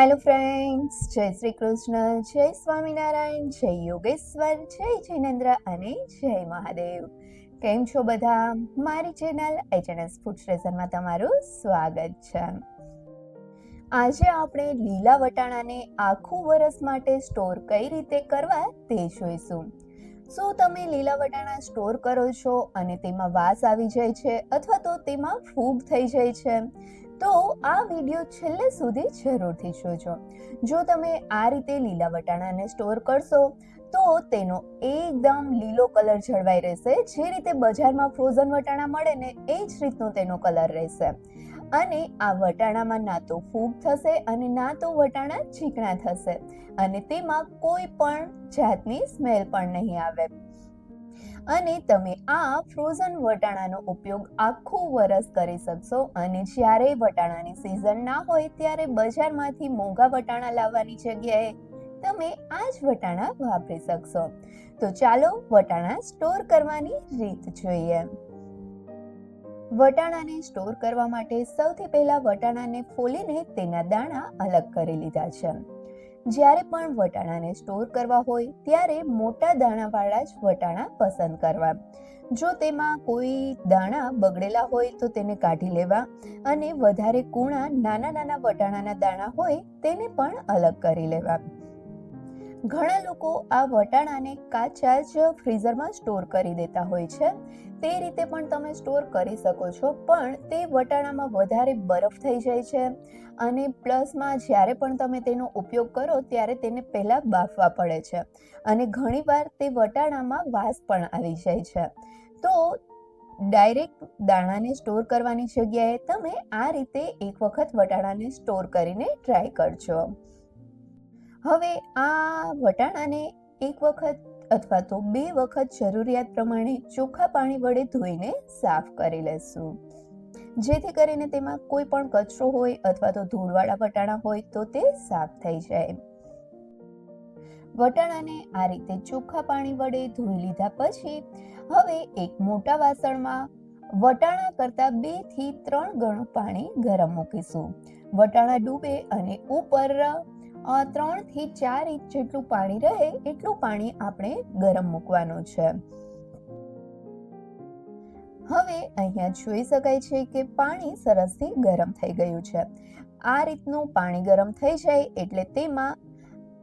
Hello friends જય શ્રી કૃષ્ણ, જય સ્વામિનારાયણ, જય યોગેશ્વર, જય જૈનેન્દ્ર અને જય મહાદેવ. કેમ છો બધા? મારી ચેનલ એચએનએસ ફૂડ સ્ટેશનમાં તમારું સ્વાગત છે. આજે આપણે લીલા વટાણાને આખું વરસ માટે સ્ટોર કઈ રીતે કરવા તે જોઈશું. શું તમે લીલા વટાણા સ્ટોર કરો છો અને તેમાં વાસ આવી જાય છે અથવા તો તેમાં ફૂગ થઈ જાય છે? તો આ વીડિયો છેલ્લે સુધી જરૂરથી જોજો. જો તમે આ રીતે લીલા વટાણાને સ્ટોર કરશો, તો તેનો એકદમ લીલો કલર જળવાઈ રહેશે. જે રીતે બજારમાં ફ્રોઝન વટાણા મળે ને, એ જ રીતનો તેનો કલર રહેશે. અને આ વટાણામાં ના તો ફૂગ થશે અને ના તો વટાણા ચીકણા થશે. અને તેમાં કોઈ પણ જાતની સ્મેલ પણ નહીં આવે. અને તમે આ ફ્રોઝન વટાણાનો ઉપયોગ આખું વરસ કરી શકશો અને જ્યારે વટાણાની સિઝન ના હોય ત્યારે બજારમાંથી મોંઘા વટાણા લાવવાની જગ્યાએ તમે આ જ વટાણા વાપરી શકશો. તો ચાલો વટાણા સ્ટોર કરવાની રીત જોઈએ. વટાણાને સ્ટોર કરવા માટે સૌથી પહેલા વટાણાને ફોલીને તેના દાણા અલગ કરી લીધા છે. જ્યારે પણ વટાણાને સ્ટોર કરવા હોય, ત્યારે મોટા દાણાવાળા જ વટાણા પસંદ કરવા. જો તેમાં કોઈ દાણા બગડેલા હોય, તો તેને કાઢી લેવા અને વધારે કૂણા નાના નાના વટાણાના દાણા હોય, તેને પણ અલગ કરી લેવા. ઘણા લોકો આ વટાણાને કાચા જ ફ્રીઝરમાં સ્ટોર કરી દેતા હોય છે. તે રીતે પણ તમે સ્ટોર કરી શકો છો, પણ તે વટાણામાં વધારે બરફ થઈ જાય છે અને પ્લસમાં જ્યારે પણ તમે તેનો ઉપયોગ કરો ત્યારે તેને પહેલાં બાફવા પડે છે અને ઘણીવાર તે વટાણામાં વાસ પણ આવી જાય છે. તો ડાયરેક્ટ દાણાને સ્ટોર કરવાની જગ્યાએ તમે આ રીતે એક વખત વટાણાને સ્ટોર કરીને ટ્રાય કરજો. હવે આ વટાણાને એક વખત અથવા તો બે વખત જરૂરિયાત પ્રમાણે ચોખ્ખા પાણી વડે ધોઈને સાફ કરી લેશું. જેથી કરીને તેમાં કોઈ પણ કચરો હોય અથવા તો ધૂળવાળા વટાણા હોય તો તે સાફ થઈ જાય. વટાણાને આ રીતે ચોખ્ખા પાણી વડે ધોઈ લીધા પછી હવે એક મોટા વાસણમાં વટાણા કરતા બેથી ત્રણ ગણું પાણી ગરમ મૂકીશું. વટાણા ડૂબે અને ઉપર ત્રણથી ચાર ઇંચ જેટલું પાણી રહે એટલું પાણી આપણે ગરમ મૂકવાનું છે. હવે અહીંયા જોઈ શકાય છે કે પાણી સરસથી ગરમ થઈ ગયું છે. આ રીતનું પાણી ગરમ થઈ જાય એટલે તેમાં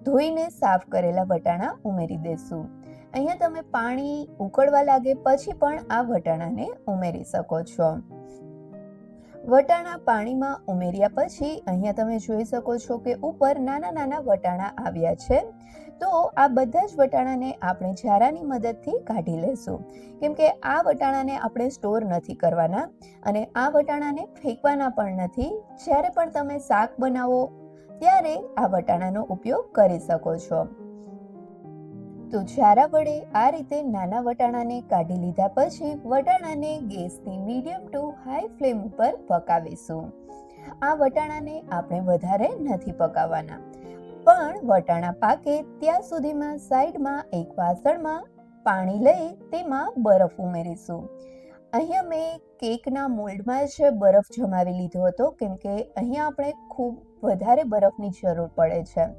ધોઈને સાફ કરેલા વટાણા ઉમેરી દેશું. અહીંયા તમે પાણી ઉકળવા લાગે પછી પણ આ વટાણાને ઉમેરી શકો છો. વટાણા પાણીમાં ઉમેર્યા પછી અહીંયા તમે જોઈ શકો છો કે ઉપર નાના નાના વટાણા આવ્યા છે. તો આ બધા જ વટાણાને આપણે ઝારાની મદદથી કાઢી લેશું. કેમ કે આ વટાણાને આપણે સ્ટોર નથી કરવાના અને આ વટાણાને ફેંકવાના પણ નથી. જ્યારે પણ તમે શાક બનાવો ત્યારે આ વટાણાનો ઉપયોગ કરી શકો છો. તો ઝારા વડે આ રીતે નાના વટાણાને કાઢી લીધા પછી વટાણાને ગેસની મીડિયમ ટુ હાઈ ફ્લેમ ઉપર પકાવીશું. આ વટાણાને આપણે વધારે નથી પકાવવાના પણ વટાણા પાકે ત્યાં સુધીમાં સાઈડમાં એક વાસણમાં પાણી લઈ તેમાં બરફ ઉમેરીશું. અહીંયા મેં કેકના મોલ્ડમાં જ બરફ જમાવી લીધો હતો, કેમ કે અહીંયા આપણે ખૂબ વધારે બરફની જરૂર પડે છે.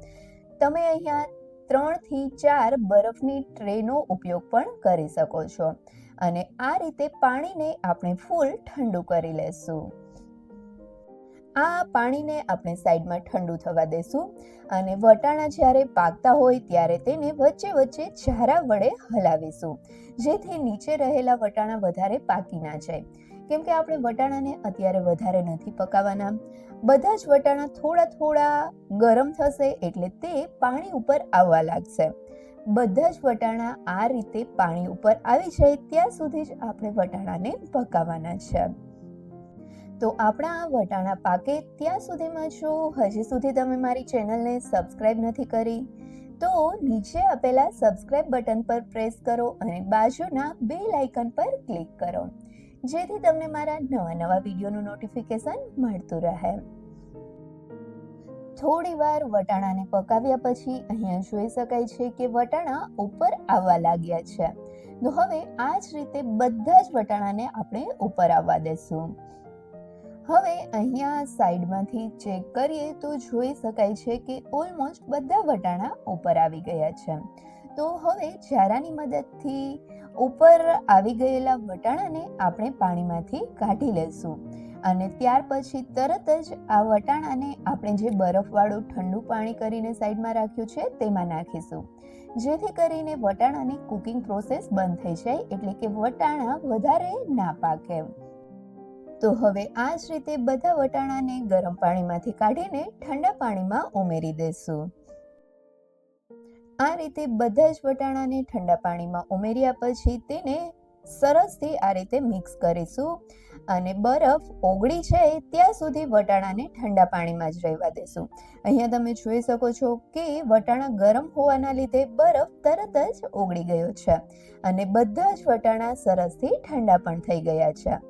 તમે અહીંયા ત્રણથી ચાર બરફની ટ્રેનો ઉપયોગ પણ કરી શકો છો. અને આ રીતે પાણીને આપણે ફૂલ ઠંડુ કરી લેશું. આ પાણીને આપણે સાઈડમાં ઠંડુ થવા દેશું અને વટાણા જ્યારે પાકતા હોય ત્યારે તેને વચ્ચે વચ્ચે ઝારા વડે હલાવીશું, જેથી નીચે રહેલા વટાણા વધારે પાકી ના જાય. કેમ કે આપણે વટાણાને અત્યારે વધારે નથી પકાવવાના બધા જ વટાણા થોડા થોડા ગરમ થશે એટલે તે પાણી ઉપર આવવા લાગશે. બધા જ વટાણા આ રીતે પાણી ઉપર આવી જાય ત્યાં સુધી જ આપણે વટાણાને પકાવવાના છે. તો આપણા આ વટાણા પાકે ત્યાં સુધીમાં જો હજી સુધી તમે મારી ચેનલને સબસ્ક્રાઇબ નથી કરી, તો નીચે આપેલા સબસ્ક્રાઇબ બટન પર પ્રેસ કરો અને બાજુના બે લાઇકન પર ક્લિક કરો. જેથી તમને મારા નવા નવા વિડીયોનું નોટિફિકેશન મળતું રહે. થોડી વાર વટાણાને પકાવ્યા પછી અહીંયા જોઈ શકાય છે કે વટાણા ઉપર આવવા લાગ્યા છે. તો હવે આ જ રીતે બધા જ વટાણાને આપણે ઉપર આવવા દેશું. હવે અહીંયા સાઈડમાંથી ચેક કરીએ તો જોઈ શકાય છે કે ઓલમોસ્ટ બધા વટાણા ઉપર આવી ગયા છે. તો હવે ઝારાની મદદથી ઉપર આવી ગયેલા વટાણાને આપણે પાણીમાંથી કાઢી લેશું અને ત્યાર પછી તરત જ આ વટાણાને આપણે જે બરફવાળું ઠંડુ પાણી કરીને સાઈડમાં રાખ્યું છે તેમાં નાખીશું. જેથી કરીને વટાણાની કુકિંગ પ્રોસેસ બંધ થઈ જાય એટલે કે વટાણા વધારે ના પાકે. તો હવે આ જ રીતે બધા વટાણાને ગરમ પાણીમાંથી કાઢીને ઠંડા પાણીમાં ઉમેરી દેશું આ રીતે બધા જ વટાણાને ઠંડા પાણીમાં ઉમેર્યા પછી તેને સરસથી આ રીતે મિક્સ કરીશું. અને બરફ ઓગળી છે ત્યાં સુધી વટાણાને ઠંડા પાણીમાં જ રહેવા દેશું. અહીંયા તમે જોઈ શકો છો કે વટાણા ગરમ હોવાના લીધે બરફ તરત જ ઓગળી ગયો છે અને બધા જ વટાણા સરસથી ઠંડા પણ થઈ ગયા છે.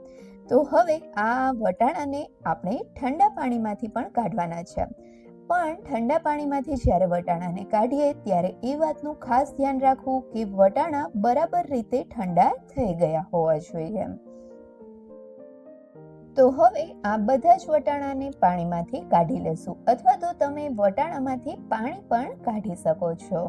તો હવે આ વટાણાને આપણે ઠંડા પાણીમાંથી પણ કાઢવાના છે. પણ ઠંડા પાણીમાંથી જ્યારે વટાણાને કાઢીએ ત્યારે એ વાતનું ખાસ ધ્યાન રાખવું કે વટાણા બરાબર રીતે ઠંડા થઈ ગયા હોવા જોઈએ. તો હવે આ બધા જ વટાણાને પાણીમાંથી કાઢી લેશું અથવા તો તમે વટાણામાંથી પાણી પણ કાઢી શકો છો.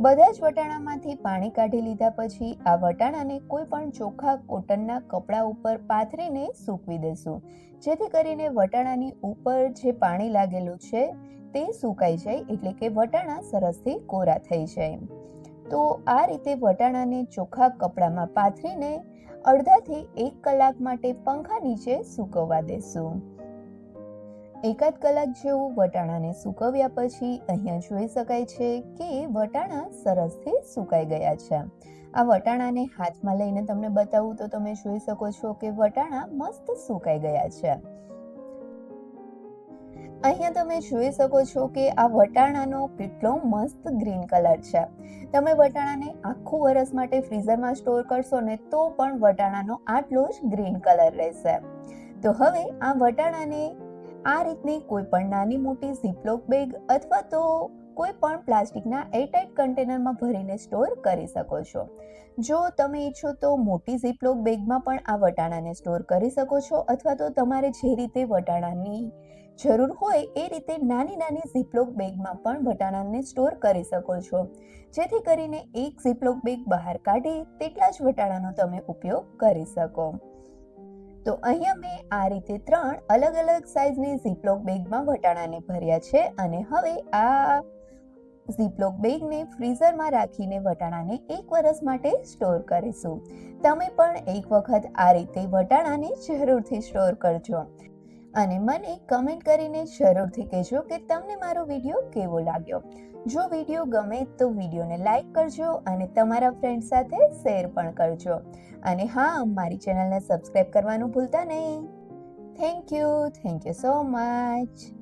બધા જ વટાણામાંથી પાણી કાઢી લીધા પછી આ વટાણાને કોઈ પણ ચોખ્ખા કોટનના કપડા ઉપર પાથરીને સૂકવી દેશું જેથી કરીને વટાણાની ઉપર જે પાણી લાગેલું છે તે સુકાઈ જાય એટલે કે વટાણા સરસથી કોરા થઈ જાય. તો આ રીતે વટાણાને ચોખ્ખા કપડામાં પાથરીને અડધાથી એક કલાક માટે પંખા નીચે સૂકવવા દેશું એકાદ કલાક જેવું વટાણાને સૂકવ્યા પછી અહીંયા જોઈ શકાય છે કે વટાણા સરસથી સુકાઈ ગયા છે. આ વટાણાને હાથમાં લઈને તમને બતાવું તો તમે જોઈ શકો છો કે વટાણા મસ્ત સુકાઈ ગયા છે. અહીંયા તમે જોઈ શકો છો કે આ વટાણાનો કેટલો મસ્ત ગ્રીન કલર છે. તમે વટાણાને આખું વરસ માટે ફ્રીઝરમાં સ્ટોર કરશો ને તો પણ વટાણાનો આટલો જ ગ્રીન કલર રહેશે. તો હવે આ વટાણાને આ રીતની કોઈ પણ નાની મોટી ઝીપલોક બેગ અથવા તો કોઈ પણ પ્લાસ્ટિકના એરટાઇટ કન્ટેનરમાં ભરીને સ્ટોર કરી શકો છો. જો તમે ઈચ્છો તો મોટી ઝીપલોક બેગમાં પણ આ વટાણાને સ્ટોર કરી શકો છો અથવા તો તમારે જે રીતે વટાણાની જરૂર હોય એ રીતે નાની નાની ઝીપલોક બેગમાં પણ વટાણાને સ્ટોર કરી શકો છો. જેથી કરીને એક ઝીપલોક બેગ બહાર કાઢી તેટલા જ વટાણાનો તમે ઉપયોગ કરી શકો. તો અહીંયા મેં આ રીતે ત્રણ અલગ અલગ સાઇઝની ઝીપલોક બેગમાં વટાણાને ભર્યા છે અને હવે આ ઝીપલોક બેગને ફ્રીઝરમાં રાખીને વટાણાને એક વરસ માટે સ્ટોર કરીશું. તમે પણ એક વખત આ રીતે વટાણાને જરૂરથી સ્ટોર કરજો. અને મને કમેન્ટ કરીને જરૂરથી કહેજો કે તમને મારો વીડિયો કેવો લાગ્યો? જો વીડિયો ગમે તો વિડીયોને લાઈક કરજો અને તમારા ફ્રેન્ડ સાથે શેર પણ કરજો. અને હા, મારી ચેનલને સબસ્ક્રાઈબ કરવાનું ભૂલતા નહીં. Thank you thank you so much